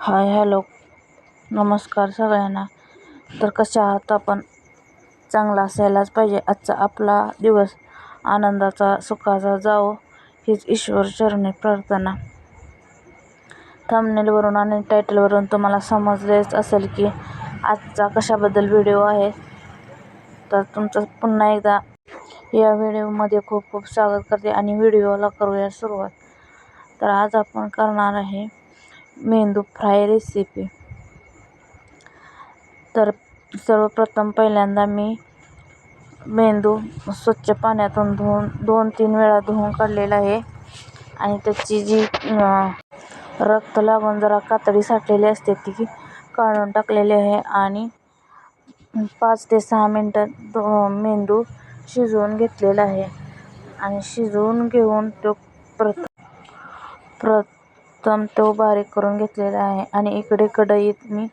Hi hello. नमस्कार सगळ्यांना. तर कशा आहात आपण? चांगला असायलाच पाहिजे. आजचा आपला दिवस आनंदाचा सुखाचा जावो हीच ईश्वर चरणी प्रार्थना. थंबनेलवरून आणि टायटलवरून तुम्हाला समजलेच असेल की आजचा कशाबद्दल व्हिडिओ आहे. तर तुमचं पुन्हा एकदा या व्हिडिओमध्ये खूप खूप स्वागत करते आणि व्हिडिओला करूया सुरुवात. तर आज आपण करणार आहे मेंदू फ्राय रेसिपी तर सर्वप्रथम पहिल्यांदा मी मेंदू स्वच्छ पाण्यातून धुवून दोन तीन वेळा धुवून काढलेला आहे. आणि त्याची जी रक्त लागून जरा कातडी साठलेली असते ती काढून टाकलेली आहे. आणि पाच ते सहा मिनटं दो मेंदू शिजवून घेतलेला आहे. आणि शिजवून घेऊन तो प्रथ प्रथम तो बारीक करून घेतलेला आहे आणि इकडे कढईत मी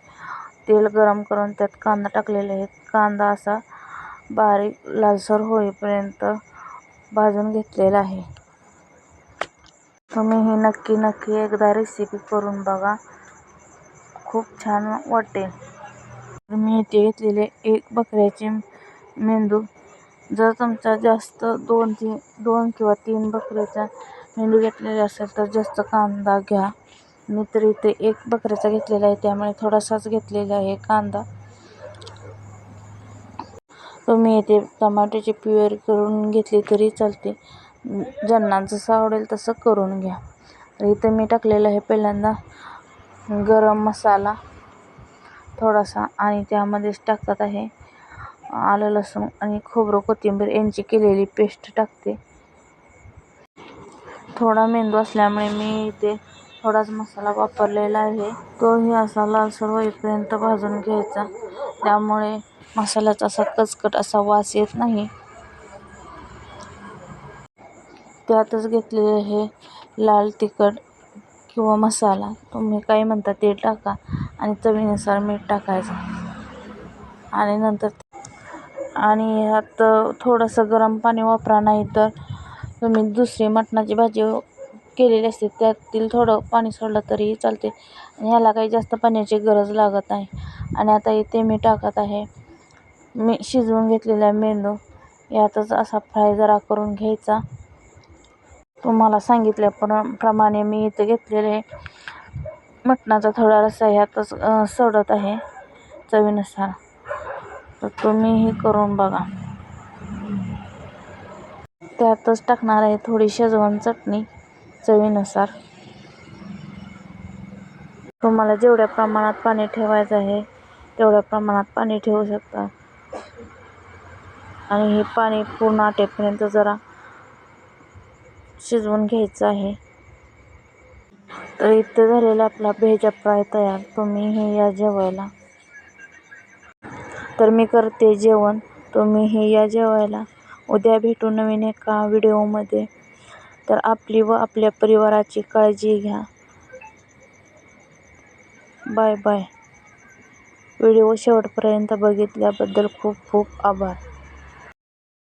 तेल गरम करून त्यात कांदा टाकलेला आहे. कांदा असा बारीक लालसर होईपर्यंत भाजून घेतलेला आहे. तुम्ही ही नक्की नक्की एकदा रेसिपी करून बघा. खूप छान वाटेल. मी इथे घेतलेले एक बकऱ्याचे मेंदू. जर तुमचा जास्त दोन तीन दोन किंवा तीन बकऱ्याचा मेंदू घेतलेला असेल तर जास्त कांदा घ्या. मी तर इथे एक बकऱ्याचा घेतलेला आहे त्यामुळे थोडासाच घेतलेला आहे कांदा. तुम्ही इथे टमाट्याची प्युअर करून घेतली तरी चालते. ज्यांना जसं आवडेल तसं करून घ्या. तर इथं मी टाकलेलं आहे पहिल्यांदा गरम मसाला थोडासा आणि त्यामध्येच टाकत आहे आलं लसूण आणि खोबरं कोथिंबीर यांची केलेली पेस्ट टाकते. थोडा मेंदू असल्यामुळे मी इथे थोडाच मसाला वापरलेला आहे. तोही असा लालसर होईपर्यंत भाजून घ्यायचा. त्यामुळे मसाल्याचा असा कचकट असा वास येत नाही. त्यातच घेतलेले हे लाल तिखट किंवा मसाला. तुम्ही काही म्हणता ते टाका आणि चवीनुसार मीठ टाकायचं. आणि नंतर आणि ह्यात थोडंसं गरम पाणी वापरा नाही तर तुम्ही दुसरी मटणाची भाजी केलेली असते त्यातील थोडं पाणी सोडलं तरीही चालते. आणि ह्याला काही जास्त पाण्याची गरज लागत नाही. आणि आता इथे मी टाकत आहे. मी शिजवून घेतलेला मेंदू. यातच असा फ्राय जरा करून घ्यायचा. तुम्हाला सांगितल्याप्रमाणे मी इथं घेतलेले मटणाचा थोडा रस्सा ह्यातच सोडत आहे. चवीनुसार. तर तुम्हीही करून बघा. त्यातच टाकणार आहे थोडी शेजवान चटणी चवीनुसार. तुम्हाला जेवढ्या प्रमाणात पाणी ठेवायचं आहे तेवढ्या प्रमाणात पाणी ठेवू शकता. आणि हे पाणी पूर्ण आटेपर्यंत जरा शिजवून घ्यायचं आहे. तर इथं झालेला आपला भेजा फ्राय तयार. तुम्ही हे या जेवायला. तर मी करते जेवण. तुम्ही हे या जेवायला. उद्या भेटू नवीन एका व्हिडिओमध्ये. तर आपली व आपल्या परिवाराची काळजी घ्या. Bye bye. व्हिडिओ शेवटपर्यंत बघितल्याबद्दल खूप खूप आभार.